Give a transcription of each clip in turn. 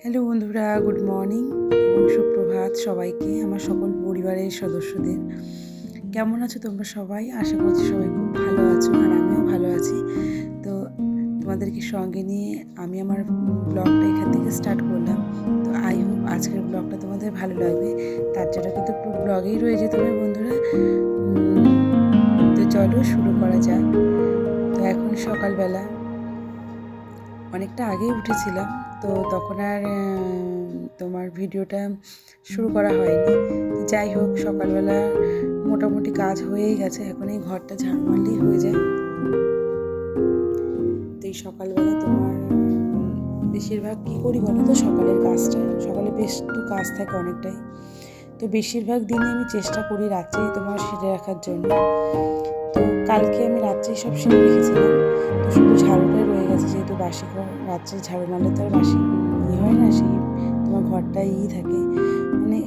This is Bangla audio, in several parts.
হ্যালো বন্ধুরা গুড মর্নিং এবং সুপ্রভাত সবাইকে, আমার সকল পরিবারের সদস্যদের। কেমন আছো তোমরা সবাই? আশা করছি সবাই খুব ভালো আছো আর আমিও ভালো আছি। তো তোমাদেরকে সঙ্গে নিয়ে আমি আমার ব্লগটা এখান থেকে স্টার্ট করলাম। তো আই হোপ আজকের ব্লগটা তোমাদের ভালো লাগবে। তার জন্য কিন্তু পুরো ব্লগেই রয়ে যেতে হবে বন্ধুরা তো চলো শুরু করা যাক। তো এখন সকালবেলা অনেকটা আগেই উঠেছিলাম, তো তখন আর তোমার ভিডিওটা শুরু করা হয়নি। যাই হোক, সকালবেলা মোটামুটি কাজ হয়েই গেছে, এখন এই ঘরটা ঝাড় মারলেই হয়ে যায়। তো এই সকালবেলা তোমার বেশিরভাগ কী করি বলো তো? সকালের কাজটা, সকালে বেশ একটু কাজ থাকে অনেকটাই। তো বেশিরভাগ দিনে আমি চেষ্টা করি রাত্রেই তোমার সেরে রাখার জন্য। তো কালকে আমি রাত্রেই সব সেরে রেখেছিলাম তো শুধু ঝাড়ুটাই রয়ে গেছে যেহেতু বাসি ঘর। রাত্রে ঝাড়ু মারলে তো আর বাসি ই হয় না, সেই তোমার ঘরটা ই থাকে। মানে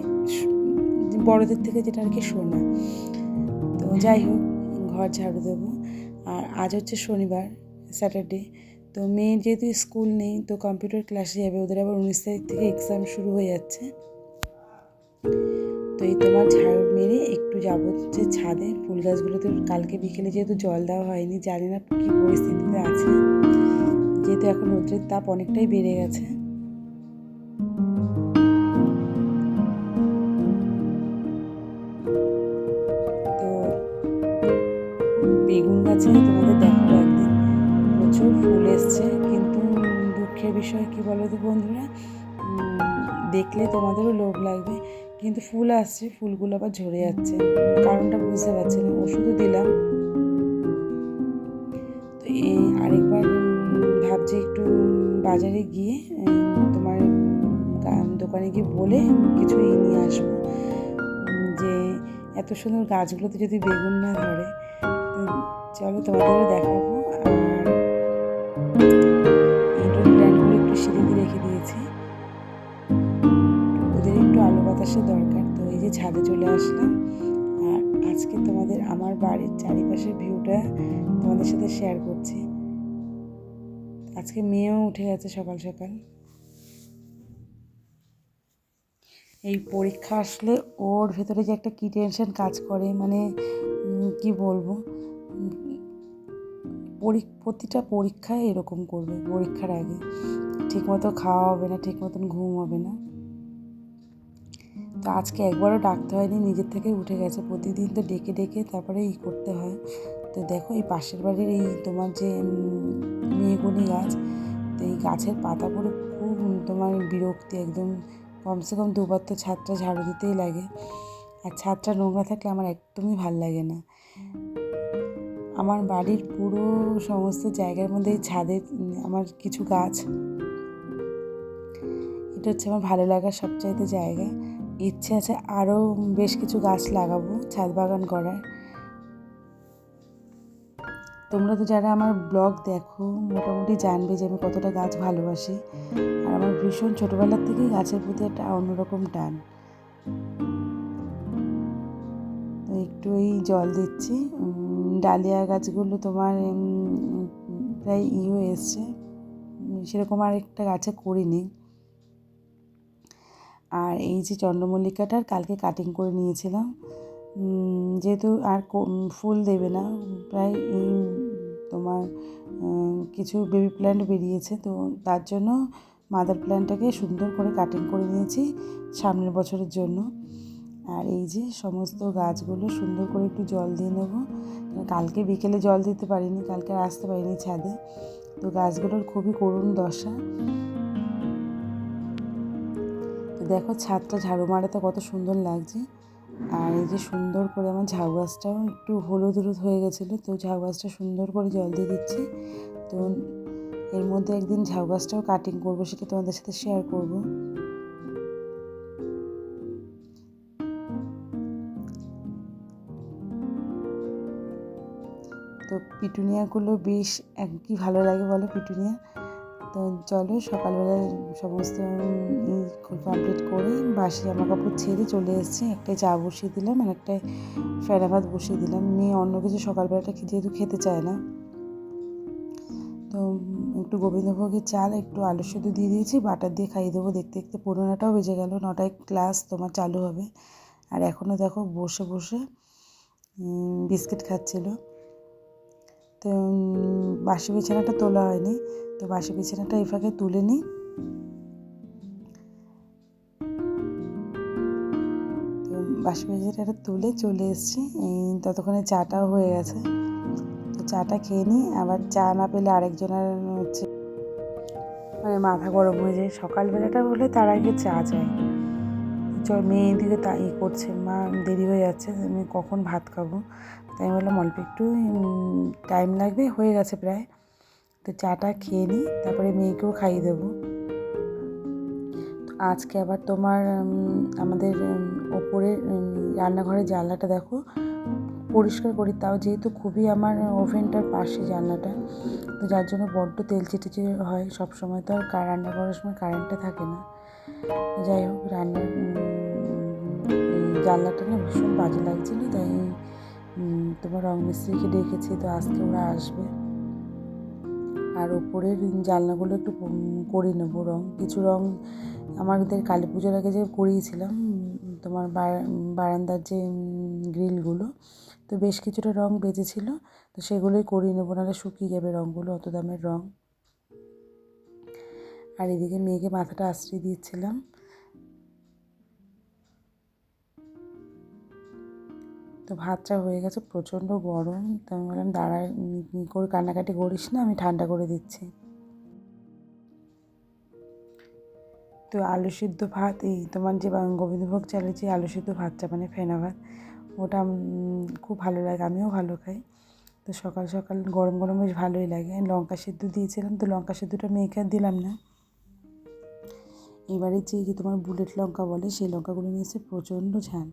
বড়দের থেকে যেটা আর কি শোনা। তো যাই হোক, ঘর ঝাড়ু দেবো। আর আজ হচ্ছে শনিবার, স্যাটারডে। তো মেয়ের যেহেতু স্কুল নেই, তো কম্পিউটার ক্লাসে যাবে। ওদের আবার উনিশ তারিখ থেকে এক্সাম শুরু হয়ে যাচ্ছে। তো এই তোমার ঝাড়ু মেরে একটু যাব হচ্ছে ছাদে। ফুল গাছগুলোতে কালকে বিকেলে যেহেতু জল দেওয়া হয়নি, জানি না কী পরিস্থিতিতে আছে। যেহেতু এখন রোদ্রের তাপ অনেকটাই বেড়ে গেছে। তো বেগুন গাছে তোমাদের দেখাবো একদিন। প্রচুর ফুল এসছে, কিন্তু দুঃখের বিষয় কি বলো তো বন্ধুরা দেখলে তোমাদেরও লোভ লাগবে। কিন্তু ফুল আসছে, ফুলগুলো আবার ঝরে যাচ্ছে। কারণটা বুঝতে পারছি না, ওষুধও দিলাম। তো এই আরেকবার ভাবছি একটু বাজারে গিয়ে তোমার দোকানে গিয়ে বলে কিছু নিয়ে আসব। যে, এত সুন্দর গাছগুলোতে যদি বেগুন না ধরে চলো তোমাদেরও দেখাবো বাতাসের দরকার। তো এই যে ছাদে চলে আসলাম। আর আজকে তোমাদের আমার বাড়ির চারিপাশের ভিউটা তোমাদের সাথে শেয়ার করছি। আজকে মেয়েও উঠে গেছে সকাল সকাল। এই পরীক্ষা আসলে ওর ভেতরে যে একটা কী টেনশন কাজ করে মানে কি বলব? প্রতিটা পরীক্ষায় এরকম করবে, পরীক্ষার আগে। ঠিকমতো খাওয়া হবে না ঠিক মতন ঘুম হবে না। তো আজকে একবারও ডাকতে হয়নি নিজের থেকে উঠে গেছে। প্রতিদিন তো ডেকে ডেকে তারপরে ই করতে হয়। তো দেখো এই পাশের বাড়ির এই তোমার যে উম, মেহগুনি গাছ তো এই গাছের পাতা পড়ে খুব তোমার বিরক্তি একদম। কমসে কম দুবার তো ছাদটা ঝাড়ু দিতেই লাগে। আর ছাদটা নোংরা থাকলে আমার একদমই ভালো লাগে না। আমার বাড়ির পুরো সমস্ত জায়গার মধ্যে এই ছাদের আমার কিছু গাছ। এটা হচ্ছে আমার ভালো লাগার সবচাইতে জায়গা। ইচ্ছে আছে আরও বেশ কিছু গাছ লাগাবো, ছাদ বাগান করার। তোমরা তো যারা আমার ব্লগ দেখো, মোটামুটি জানবে যে আমি কতটা গাছ ভালোবাসি। আর আমার ভীষণ ছোটোবেলার থেকেই গাছের প্রতি একটা অন্যরকম টান। একটু এই জল দিচ্ছি। ডালিয়া গাছগুলো তোমার প্রায় ই হয়ে এসছে। সেরকম আর একটা গাছে করিনি। আর এই যে চন্দ্রমল্লিকাটার কালকে কাটিং করে নিয়েছিলাম যেহেতু আর ফুল দেবে না, প্রায় এই তোমার কিছু বেবি প্ল্যান্ট বেরিয়েছে, তো তার জন্য মাদার প্ল্যান্টটাকে সুন্দর করে কাটিং করে নিয়েছি সামনের বছরের জন্য। আর এই যে সমস্ত গাছগুলো সুন্দর করে একটু জল দিয়ে নেব। কালকে বিকেলে জল দিতে পারিনি, কালকে আসতে পারিনি ছাদে। তো গাছগুলোর খুবই করুণ দশা। দেখো ছাদটা ঝাড়ু মারাতে কত সুন্দর লাগছে। আর এই যে সুন্দর করে আমার ঝাউ গাছটাও একটু হলুদ হলুদ হয়ে গেছিল, তো ঝাউ গাছটা সুন্দর করে জল দিয়ে দিচ্ছি। তো এর মধ্যে একদিন ঝাউ গাছটাও কাটিং করব সেটা তোমাদের সাথে শেয়ার করব। তো পিটুনিয়াগুলো বেশ, এক- কি ভালো লাগে বলো পিটুনিয়া? তো চলো সকালবেলা সমস্ত কমপ্লিট করে বাসি জামা কাপড় ছেড়ে চলে এসেছি। একটা চা বসিয়ে দিলাম আর একটা ফেরা ভাত বসিয়ে দিলাম। মেয়ে অন্য কিছু সকালবেলাটা যেহেতু খেতে চায় না। তো একটু গোবিন্দভোগের চাল, একটু আলু সেদ্ধ দিয়ে দিয়েছি, বাটার দিয়ে খাইয়ে দেবো। দেখতে দেখতে পনেরোটাও বেজে গেল। নটায় ক্লাস তোমার চালু হবে। আর এখনও দেখো বসে বসে বিস্কিট খাচ্ছিল। তো বাসি বিছানাটা তোলা হয়নি। তো বাসি বিছানাটা এই ফাঁকে তুলে নিই। তো বাসি বিছানাটা তুলে চলে এসেছি। এই ততক্ষণে চাটাও হয়ে গেছে। তো চাটা খেয়ে নিই। আবার চা না পেলে আরেকজনের হচ্ছে মানে মাথা গরম হয়ে যায়। সকালবেলাটা হলে তার আগে চা চাই। চল মেয়ে এদিকে তা ই করছে। মা দেরি হয়ে যাচ্ছে। আমি কখন ভাত খাব? তাই বললাম, অল্প একটু টাইম লাগবে। হয়ে গেছে প্রায়। তো চাটা খেয়ে নিই, তারপরে মেয়েকেও খাইয়ে দেবো। আজকে আবার তোমার আমাদের ওপরে রান্নাঘরের জানলাটা দেখো, পরিষ্কার করি, তাও যেহেতু খুবই আমার ওভেনটার পাশে জানলাটা, তো যার জন্য বড্ড তেল চিটেচে হয় সব সময় তো আর রান্না করার সময় কারেন্টটা থাকে না। যাই হোক রান্নার জানলাটা না ভীষণ বাজে লাগছিল, তাই তোমার রং মিস্ত্রিকে ডেকেছি, তো আজকে ওরা আসবে। আর ওপরের জানলাগুলো একটু করে নেব নেব রং। কিছু রং আমাদের কালী পুজোর আগে যে করিয়েছিলাম তোমার বারান্দার যে গ্রিলগুলো, তো বেশ কিছুটা রং বেঁচেছিলো, তো সেগুলোই করিয়ে নেব, নাহলে শুকিয়ে যাবে রঙগুলো অত দামের রং। আর এদিকে মেয়েকে মাথাটা আশ্রয় দিচ্ছিলাম। তো ভাতটা হয়ে গেছে, প্রচণ্ড গরম। তো আমি বললাম দাঁড়ায় করে কান্নাকাটি করিস না, আমি ঠান্ডা করে দিচ্ছি। তো আলু সিদ্ধ ভাত, এই তোমার যে গোবিন্দভোগ চালের যে আলু সিদ্ধ ভাতটা মানে ফেনা ভাত, ওটা খুব ভালো লাগে, আমিও ভালো খাই। তো সকাল সকাল গরম গরম বেশ ভালোই লাগে। লঙ্কা সিদ্ধ দিয়েছিলাম, তো লঙ্কা সিদ্ধটা আর দিলাম না। এবারে যে তোমার বুলেট লঙ্কা বলে, সেই লঙ্কাগুলো নিয়ে এসে প্রচণ্ড ঝাল।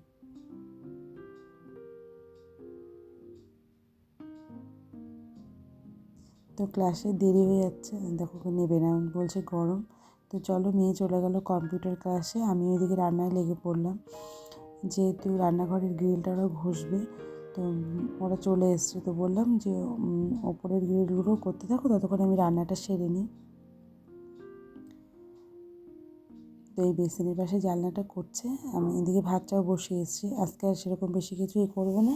তো ক্লাসে দেরি হয়ে যাচ্ছে। দেখো নেবে না বলছে গরম। তো চলো মেয়ে চলে গেল কম্পিউটার ক্লাসে। আমি ওইদিকে রান্নায় লেগে পড়লাম। যেহেতু রান্নাঘরের গ্রিলটা ওরা ঘষবে, তো ওরা চলে এসছে। তো বললাম যে ওপরের গ্রিলগুলো করতে থাকো, ততক্ষণ আমি রান্নাটা সেরে নিই। তো এই বেসিনের পাশে জানলাটা করছে। আমি এদিকে ভাতটাও বসিয়ে এসেছি। আজকে আর সেরকম বেশি কিছুই করব না।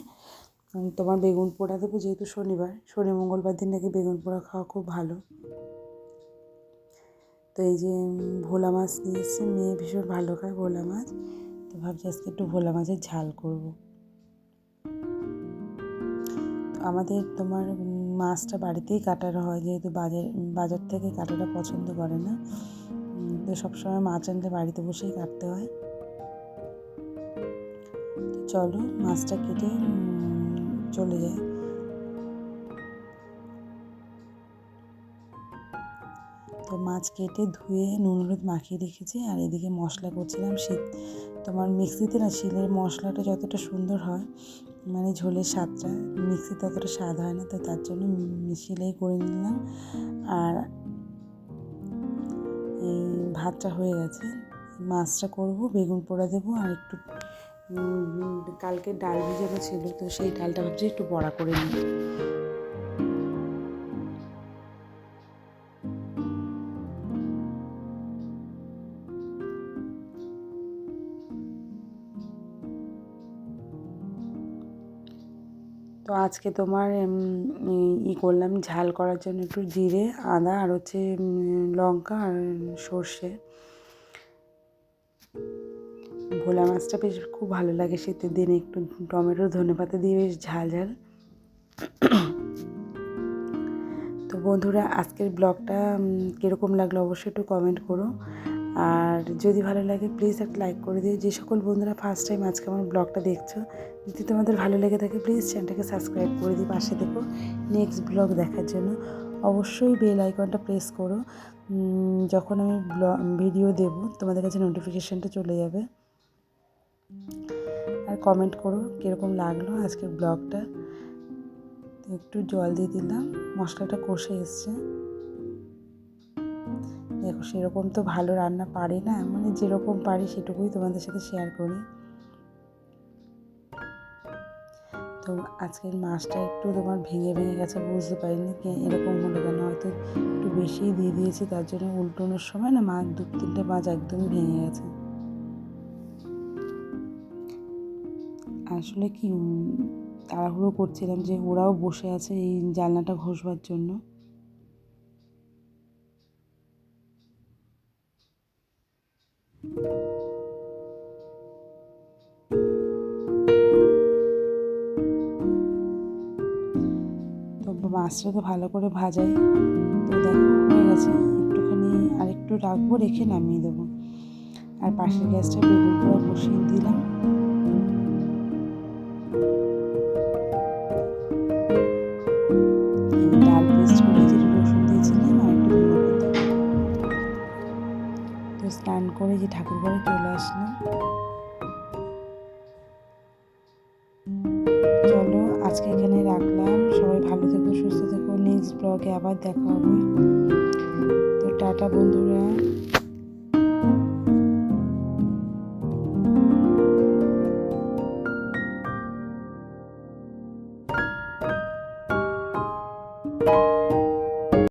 তোমার বেগুন পোড়া দেবো যেহেতু শনিবার। শনি, মঙ্গলবার দিন নাকি বেগুন পোড়া খাওয়া খুব ভালো। তো এই যে ভোলা মাছ নিয়ে এসছে। মেয়ে ভীষণ ভালো খায় ভোলা মাছ। তো ভাবছি আজকে একটু ভোলা মাছের ঝাল করব। আমাদের তোমার মাছটা বাড়িতেই কাটানো হয়। যেহেতু বাজার বাজার থেকে কাটাটা পছন্দ করে না। তো সবসময় মাছ আনলে বাড়িতে বসেই কাটতে হয়। চলো মাছটা কেটে চলে যায়। তো মাছ কেটে ধুয়ে নুন হলুদ মাখিয়ে রেখেছি আর এদিকে মশলা করছিলাম শীত। তোমার মিক্সিতে না শিলের মশলাটা যতটা সুন্দর হয় মানে ঝোলের স্বাদটা, মিক্সিতে ততটা স্বাদ হয় না, তো তার জন্য শিলেই করে নিলাম। আর এই ভাতটা হয়ে গেছে। মাছটা করব, বেগুন পোড়া দেবো আর একটু কালকে ডাল ভিজানো ছিল, তো সেই ডালটা ভাবছি একটু বড়া করে নিই। তো আজকে তোমার ই করলাম ঝাল করার জন্য একটু জিরে, আদা আর হচ্ছে লঙ্কা আর সর্ষে। ভোলা মাছটা বেশ খুব ভালো লাগে শীতের দিনে। একটু টমেটো, ধনে পাতা দিয়ে বেশ ঝাল ঝাল। তো বন্ধুরা, আজকের ব্লগটা কীরকম লাগল অবশ্যই একটু কমেন্ট করো। আর যদি ভালো লাগে প্লিজ একটা লাইক করে দিও। যে সকল বন্ধুরা ফার্স্ট টাইম আজকে আমার ব্লগটা দেখছ, যদি তোমাদের ভালো লেগে থাকে প্লিজ চ্যানেলটাকে সাবস্ক্রাইব করে দিই পাশে দেখো নেক্সট ব্লগ দেখার জন্য অবশ্যই বেল আইকনটা প্রেস করো। যখন আমি ভিডিও দেব, তোমাদের কাছে নোটিফিকেশানটা চলে যাবে। আর কমেন্ট করো কীরকম লাগল আজকের ব্লগটা একটু জল দিয়ে দিলাম, মশলাটা কষে এসছে। দেখো, সেরকম তো ভালো রান্না পারি না মানে যেরকম পারি সেটুকুই তোমাদের সাথে শেয়ার করি। তো আজকের মাছটা একটু তোমার ভেঙে ভেঙে গেছে, বুঝতে পারিনি এরকম হলো কেন, হয়তো একটু বেশিই দিয়ে দিয়েছি, তার জন্য উল্টোনোর সময় না মাছ দু তিনটে মাছ একদমই ভেঙে গেছে। আসলে কি তাড়াহুড়ো করছিলাম যে ওরাও বসে আছে এই জানলাটা ঘষবার জন্য। মাছটা তো ভালো করে ভাজাই, তো দেখো, হয়ে গেছে। একটুখানি আর একটু রাখব, রেখে নামিয়ে দেবো। আর পাশের গ্যাসটা বেগুন পোড়া বসিয়ে দিলাম। ঘরে চলে আসলাম। চলো, আজকে এখানে রাখলাম। সবাই ভালো থেকো, সুস্থ থেকো। নেক্সট ব্লগে আবার দেখা হবে। তো টাটা বন্ধুরা।